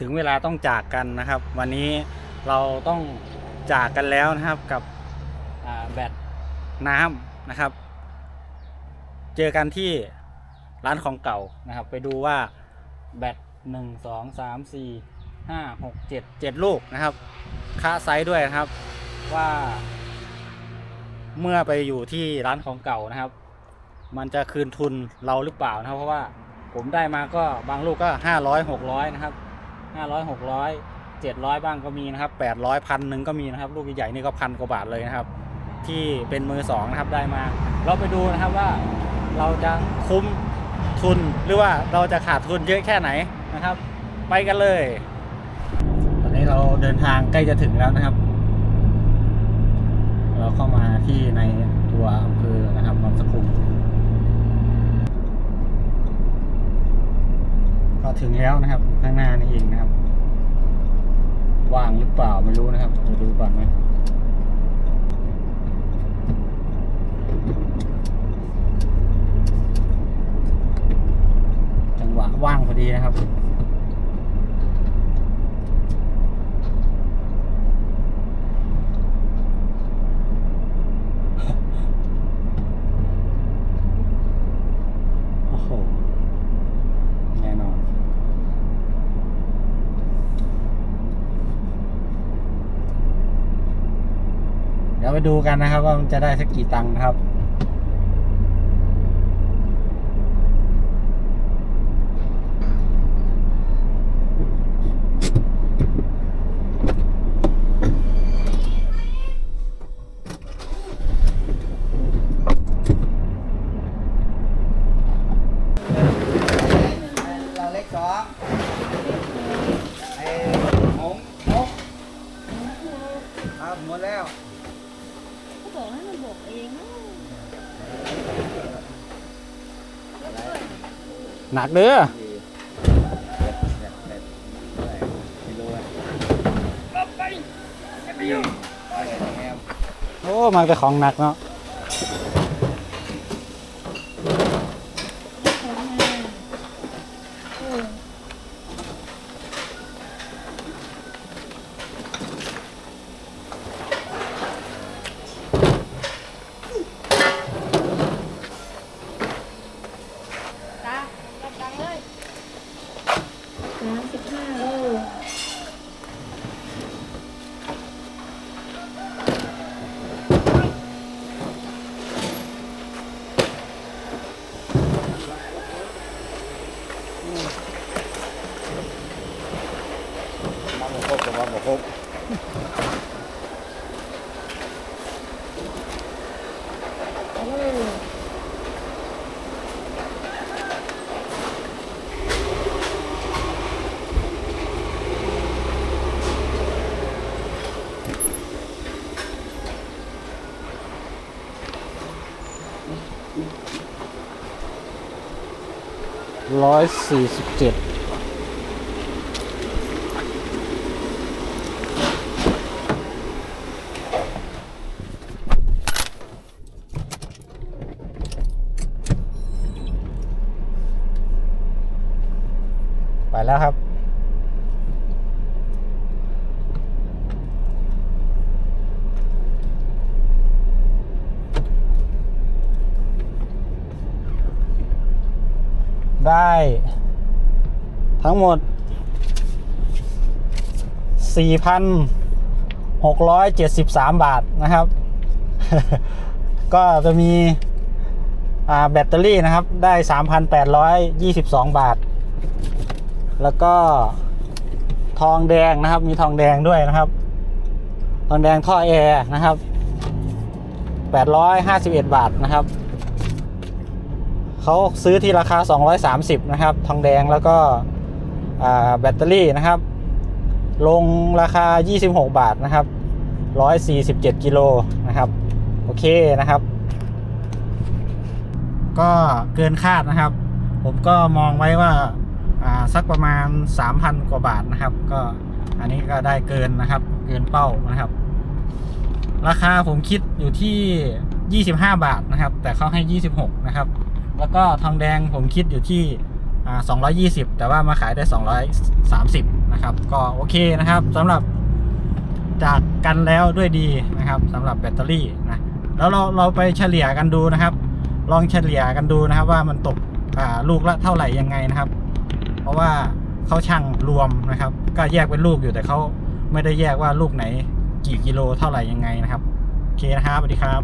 ถึงเวลาต้องจากกันนะครับ วันนี้เราต้องจากกันแล้วนะครับกับแบตน้ำนะครับ เจอกันที่ร้านของเก่านะครับ ไปดูว่าแบตหนึ่งสองสามสี่ห้าหกเจ็ดเจ็ดลูกนะครับค่าไซส์ด้วยนะครับว่า เมื่อไปอยู่ที่ร้านของเก่านะครับ มันจะคืนทุนเราหรือเปล่านะครับ เพราะว่าผมได้มาก็บางลูกก็ห้าร้อยหกร้อยนะครับ ห้าร้อยหกร้อยเจ็ดร้อยบ้างก็มีนะครับแปดร้อยพันหนึ่งก็มีนะครับ ลูกใหญ่ๆนี่ก็พันกว่าบาทเลยนะครับ ที่เป็นมือสองนะครับได้มา เราไปดูนะครับว่าเราจะคุ้มทุนหรือว่าเราจะขาดทุนเยอะแค่ไหนนะครับ ไปกันเลย ตอนนี้เราเดินทางใกล้จะถึงแล้วนะครับ เราเข้ามาที่ในตัวอำเภอนะครับบางสะพุง็ถึงแล้วนะครับ ข้างหน้านี่เองนะครับ ว่างหรือเปล่าไม่รู้นะครับเดี๋ยวดูก่อนไหมจังหวะว่างพอดีนะครับ โอ้โห แน่นอน เดี๋ยวไปดูกันนะครับ ว่ามันจะได้สักกี่ตังค์ครับ หนักเนื้อโอ้มาแต่ของหนักเนาะ ของมาโอ้ ตารับตังค์เลย สามสิบห้าโลมาหมดครบกับมาหมดครบ ร้อยสี่สิบเจ็ดไปแล้วครับ ได้ ทั้งหมด 4,673 บาทนะครับ ก็จะมีแบตเตอรี่นะครับได้ 3,822 บาท แล้วก็ทองแดงนะครับ มีทองแดงด้วยนะครับ ทองแดงท่อแอร์นะครับ 851 บาทนะครับ เขาซื้อที่ราคา 230 นะครับ ทองแดงแล้วก็แบตเตอรี่นะครับ ลงราคา 26 บาทนะครับ 147 กิโลนะครับ โอเคนะครับ ก็เกินคาดนะครับ ผมก็มองไว้ว่าอ่าสักประมาณ 3,000 กว่าบาทนะครับ ก็อันนี้ก็ได้เกินนะครับ เกินเป้านะครับ ราคาผมคิดอยู่ที่ 25 บาทนะครับ แต่เขาให้ 26 นะครับ แล้วก็ทองแดงผมคิดอยู่ที่ 220 แต่ว่ามาขายได้ 230 นะครับ ก็โอเคนะครับสำหรับจากกันแล้วด้วยดีนะครับสำหรับแบตเตอรี่นะแล้วเราเราไปเฉลี่ยกันดูนะครับ ลองเฉลี่ยกันดูนะครับว่ามันตกลูกละเท่าไหร่ยังไงนะครับ เพราะว่าเขาช่างรวมนะครับ ก็แยกเป็นลูกอยู่แต่เขาไม่ได้แยกว่าลูกไหนกี่กิโลเท่าไหร่ยังไงนะครับโอเคนะครับสวัสดีครับ